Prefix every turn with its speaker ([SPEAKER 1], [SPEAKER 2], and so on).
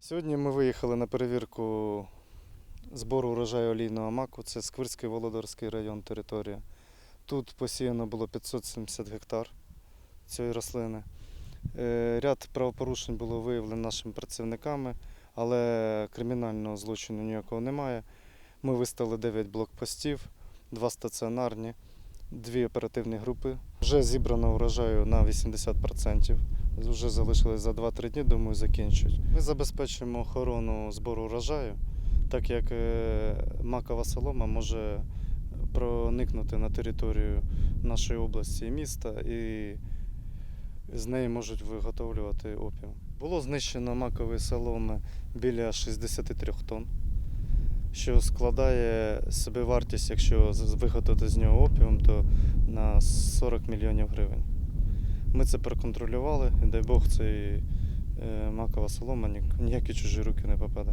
[SPEAKER 1] Сьогодні ми виїхали на перевірку збору урожаю олійного маку. Це Сквирський Володарський район територія. Тут посіяно було 570 гектар цієї рослини. Е, Ряд правопорушень було виявлено нашими працівниками, але кримінального злочину ніякого немає. Ми виставили 9 блокпостів, 2 стаціонарні, 2 оперативні групи. Вже зібрано урожаю на 80%. Вже залишилось за 2-3 дні, думаю, закінчують. Ми забезпечуємо охорону збору урожаю, так як е, макова солома може проникнути на територію нашої області і міста, і з неї можуть виготовлювати опіум. Було знищено макової соломи біля 63 тонн, що складає собівартість, якщо виготовити з нього опіум, то на 40 мільйонів гривень. Ми це проконтролювали, і дай Бог, цей е, макова солома ні- ніякі чужі руки не попаде.